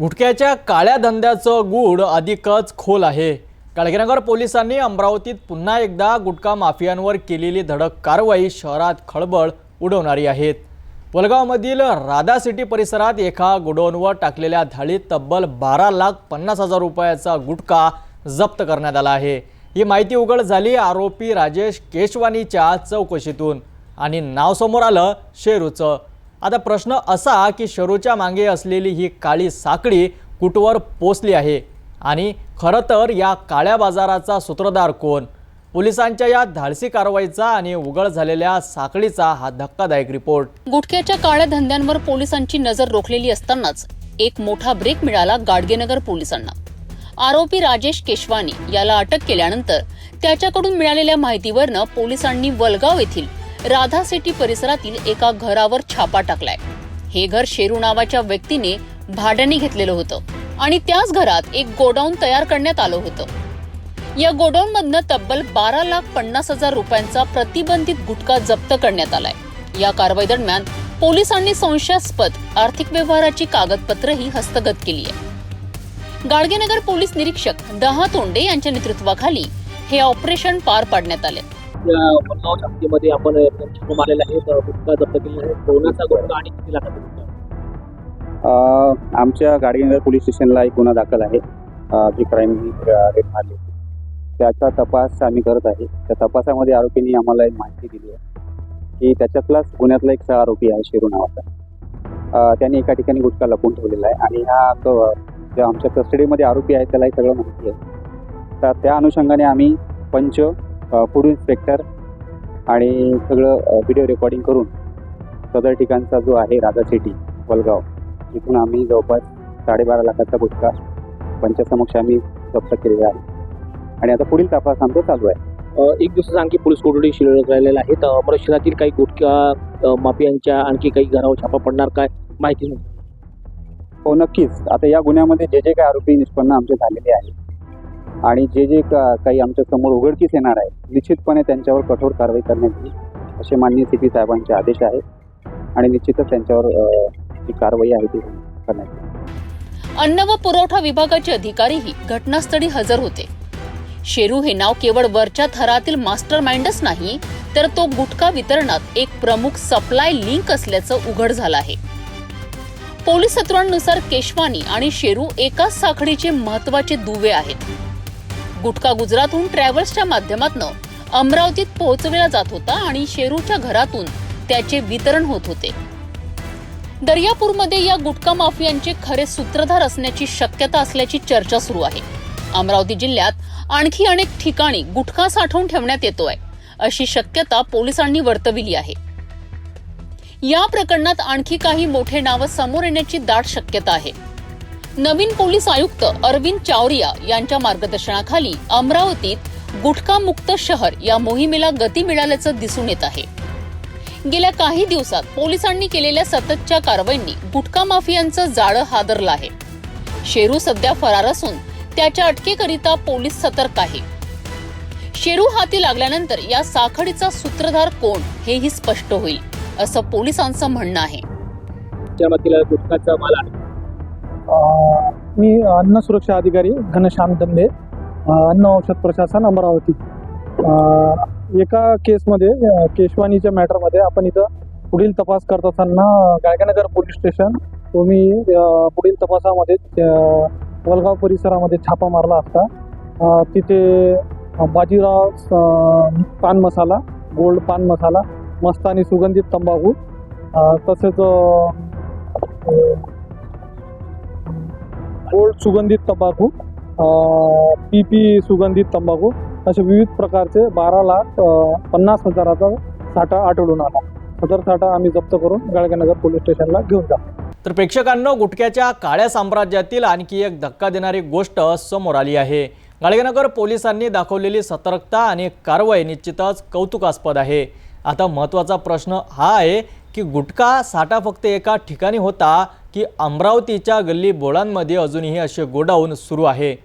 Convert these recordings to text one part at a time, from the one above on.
गुटख्याच्या काळ्या धंद्याचं गूढ अधिकच खोल आहे. गाडगेनगर पोलिसांनी अमरावतीत पुन्हा एकदा गुटखा माफियांवर केलेली धडक कारवाई शहरात खळबळ उडवणारी आहेत वलगावमधील राधा सिटी परिसरात एका गोडाऊनवर टाकलेल्या धाडीत तब्बल बारा लाख पन्नास हजार रुपयाचा गुटखा जप्त करण्यात आला आहे. ही माहिती उघड झाली आरोपी राजेश केशवानीच्या चौकशीतून. आणि नाव समोर आलं शेरूचं. आता प्रश्न असा की शरूच्या मागे असलेली ही काळी साखळी कुठवर पोचली आहे? आणि खरं तर या काळ्या बाजाराचा सूत्रधार कोण? पोलिसांच्या या धाडसी कारवाईचा आणि उघड झालेल्या साखळीचा हा धक्कादायक रिपोर्ट. गुटख्याच्या काळ्या धंद्यांवर पोलिसांची नजर रोखलेली असतानाच एक मोठा ब्रेक मिळाला गाडगेनगर पोलिसांना. आरोपी राजेश केशवानी याला अटक केल्यानंतर त्याच्याकडून मिळालेल्या माहितीवरनं पोलिसांनी वलगाव येथील राधा सिटी परिसरातील एका घरावर छापा टाकलाय. हे घर शेरू नावाच्या व्यक्तीने भाड्याने घेतलेलं होतं आणि त्याच घरात एक गोडाऊन तयार करण्यात आलं होतं. या गोडाऊन मधनं तब्बल बारा लाख पन्नास हजार रुपयांचा प्रतिबंधित गुटखा जप्त करण्यात आलाय. या कारवाई दरम्यान पोलिसांनी संशयास्पद आर्थिक व्यवहाराची कागदपत्रही हस्तगत केली आहे. गाडगेनगर पोलीस निरीक्षक दहा तोंडे यांच्या नेतृत्वाखाली हे ऑपरेशन पार पाडण्यात आले या वडगाव शाखेमध्ये आपण छापा मारलेला आहे तर गुटखा जप्त केलेला आहे. कोणाचा गुटखा आणि किती लाखाचा गुटखा आमच्या गाडगेनगर पोलीस स्टेशनला एक गुन्हा दाखल आहे. जी क्राईम रेट मारली त्याचा तपास आम्ही करत आहे. त्या तपासामध्ये आरोपींनी आम्हाला एक माहिती दिली आहे की त्याच्यातलाच गुन्ह्यातला एक सहा आरोपी आहे शेरू नावाचा. त्याने त्यांनी एका ठिकाणी गुटखा लपून ठेवलेला आहे आणि हा जो आमच्या कस्टडीमध्ये आरोपी आहे त्यालाही सगळं माहिती आहे. तर त्या अनुषंगाने आम्ही पंच फूड इन्स्पेक्टर आणि सगळं व्हिडिओ रेकॉर्डिंग करून सदर ठिकाणचा जो आहे राधा सिटी वलगाव तिथून आम्ही जवळपास साडेबारा लाखाचा गुटखा पंचासमक्ष आम्ही जप्त केलेला आहे. आणि आता पुढील तपास आमचा चालू आहे. एक दिवसाचा आणखी पोलीस कोठडी शिल्लक राहिलेला आहे. तर अमरावती शहरातील काही गुटखा माफियांच्या आणखी काही घरावर छापा पडणार काय माहिती नाही. हो नक्कीच. आता या गुन्ह्यामध्ये जे जे काही आरोपी निष्पन्न आमचे झालेले आहेत आणि जे जे का काही आमच्यासमोर उघडकीस येणार आहे निश्चितपणे त्यांच्यावर कठोर कारवाई करण्यात येईल असे माननीय सी पी साहेबांचे आदेश आहेत आणि निश्चितच त्यांच्यावर जी कारवाई आहे ती करण्यात येईल. अन्न व पुरवठा विभागाचे अधिकारीही घटनास्थळी हजर होते. शेरू हे नाव केवळ वरच्या थरातील मास्टर माइंडच नाही तर तो गुटखा वितरणात एक प्रमुख सप्लाय लिंक असल्याचं उघड झालं आहे. पोलीस सूत्रांनुसार केशवानी आणि शेरू एकाच साखळीचे महत्त्वाचे दुवे आहेत. गुटखा गुजरातहून ट्रॅव्हल्सच्या माध्यमातून अमरावतीत पोहोचवला जात होता आणि शेरूच्या घरातून त्याचे वितरण होत होते. दर्यापूरमध्ये या गुटखा माफियांचे खरे सूत्रधार असण्याची शक्यता असल्याची चर्चा सुरू आहे. अमरावती जिल्ह्यात आणखी अनेक ठिकाणी गुटखा साठवून ठेवण्यात येतोय अशी शक्यता पोलिसांनी वर्तविली आहे. या प्रकरणात आणखी काही मोठे नावं समोर येण्याची दाट शक्यता आहे. नवीन पोलीस आयुक्त अरविंद चावरिया यांच्या मार्गदर्शनाखाली अमरावतीत गुटखा मुक्त शहर या मोहिमेला गती मिळाल्याचं दिसून येत आहे. गेल्या काही दिवसात पोलिसांनी केलेल्या सततच्या कारवाईंनी गुटखा माफियांचं जाळं हादरलं आहे. शेरू सध्या फरार असून त्याच्या अटकेकरिता पोलीस सतर्क आहे. शेरू हाती लागल्यानंतर या साखळीचा सूत्रधार कोण हेही स्पष्ट होईल असं पोलिसांचं म्हणणं आहे. मी अन्न सुरक्षा अधिकारी घनश्याम दंदे अन्न औषध प्रशासन अमरावती. एका केसमध्ये केशवानीच्या मॅटरमध्ये आपण इथं पुढील तपास करत असताना गायकनगर पोलीस स्टेशन तुम्ही पुढील तपासामध्ये वलगाव परिसरामध्ये छापा मारला असता. तिथे बाजीराव पान मसाला गोल्ड पान मसाला मस्तानी सुगंधित तंबाखू तसेच गोल्ड सुगंधित तंबाखू पी पी सुगंधित तंबाखू असे विविध प्रकारचे बारा लाख पन्नास हजाराचा साठा आढळून आला. सदर साठा आम्ही जप्त करून गाळगेनगर पोलीस स्टेशनला घेऊन जातो तर प्रेक्षकांना गुटख्याच्या काळ्या साम्राज्यातील आणखी एक धक्का देणारी गोष्ट समोर आली आहे. गाळगेनगर पोलिसांनी दाखवलेली सतर्कता आणि कारवाई निश्चितच कौतुकास्पद आहे. आता महत्त्वाचा प्रश्न हा आहे की गुटखा साठा फक्त एका ठिकाणी होता की अमरावतीच्या गल्ली बोळांमध्ये अजूनही असे गोडाऊन सुरू आहे.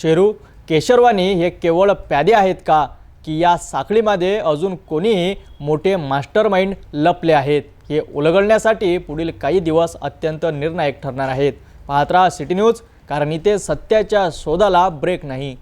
शेरू केशरवानी हे केवळ प्यादे आहेत का? की या साखळीमध्ये अजून कोणीही मोठे मास्टर माइंड लपले आहेत? हे उलगडण्यासाठी पुढील काही दिवस अत्यंत निर्णायक ठरणार आहेत. पाहत राहा सिटी न्यूज कारण इथे सत्याच्या शोधाला ब्रेक नाही.